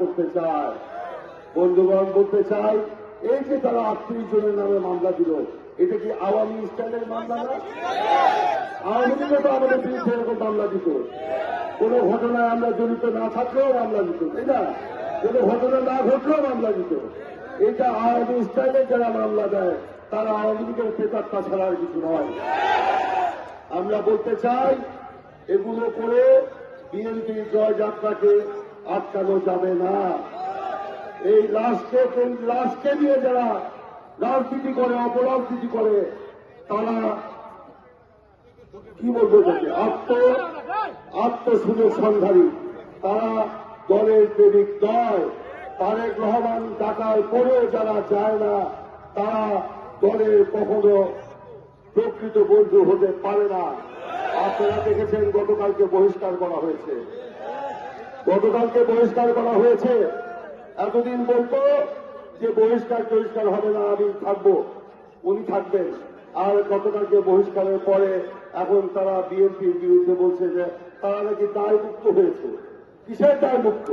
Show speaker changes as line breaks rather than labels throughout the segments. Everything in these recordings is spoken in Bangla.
করতে চায়। বন্ধুগণ, বলতে চাই, এই যে তারা আত্মীয় জনের নামে মামলা দিল, এটা কি আওয়ামী স্টাইলের মামলা না? আওয়ামী লীগও তো আমাদের বিরুদ্ধে এরকম মামলা দিত। কোনো ঘটনায় আমরা জড়িত না থাকলেও মামলা দিত, তাই না? কোনো ঘটনা না ঘটলেও মামলা দিত। এটা আওয়ামী স্টাইলে যারা মামলা দেয়, তারা আওয়ামী লীগের প্রেতাত্মা ছাড়া আর কিছু নয়। আমরা বলতে চাই, এগুলো করে বিএনপির জয়যাত্রাকে আটকানো যাবে না। এই লাশকে লাশকে নিয়ে যারা রাজনীতি করে, অপরাজনীতি করে, তারা কি বলব তাকে আত্ম আত্মসুযোগ সন্ধানী। তারা দলের প্রেমিক নয়। তারেক রহমান টাকার পরেও যারা চায় না, তারা দলের কখনো প্রকৃত বন্ধু হতে পারে না। আপনারা দেখেছেন গতকালকে বহিষ্কার করা হয়েছে। গতকালকে বহিষ্কার করা হয়েছে। এতদিন বলতো যে বহিষ্কার টহিষ্কার হবে না, আমি থাকব। উনি থাকবেন। আর গতকালকে বহিষ্কারের পরে এখন তারা বিএনপির বিরুদ্ধে বলছে যে তারা নাকি দায় মুক্ত হয়েছে। কিসের দায় মুক্ত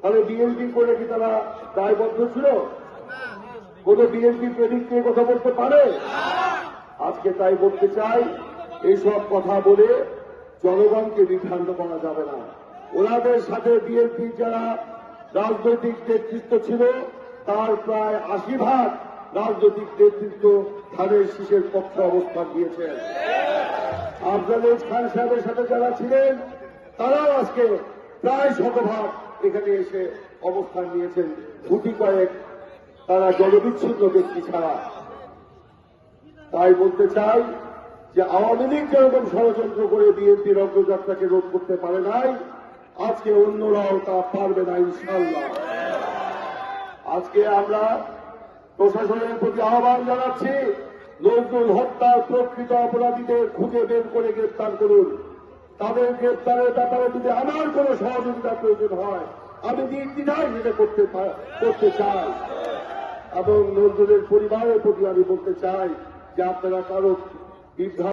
তাহলে বিএনপি করে কি তারা দায়বদ্ধ ছিল? কোন বিএনপি প্রেমিক নিয়ে কথা বলতে পারে? আজকে তাই বলতে চাই এইসব কথা বলে জনগণকে বিভ্রান্ত করা যাবে না। ওনাদের সাথে বিএনপি যারা রাজনৈতিক নেতৃত্ব ছিল, তার প্রায় আশি ভাগ রাজনৈতিক নেতৃত্ব ধানের শীষের পক্ষে অবস্থান দিয়েছেন আফজাল খান সাহেবের সাথে যারা ছিলেন, তারাও আজকে প্রায় শতভাগ এখানে এসে অবস্থান নিয়েছেন। গুটি কয়েক তারা জনবিচ্ছিন্ন ব্যক্তি ছাড়া। তাই বলতে চাই যে আওয়ামী লীগ যেরকম ষড়যন্ত্র করে বিএনপির অগ্রযাত্রাকে রোধ করতে পারে নাই আজকে অন্যরাও তা পারবে না ইনশাল্লাহ আজকে আমরা প্রশাসনের প্রতি আহ্বান জানাচ্ছি নজরুল হত্যার প্রকৃত অপরাধীদের খুঁজে বের করে গ্রেপ্তার করুন। তাদের গ্রেপ্তারের ব্যাপারে যদি আমার কোন সহযোগিতা প্রয়োজন হয়, আমি নির্দ্বিধায় সেটা করতে করতে চাই। এবং নজরুলের পরিবারের প্রতি আমি বলতে চাই যে আপনারা কারও বিভ্রান্ত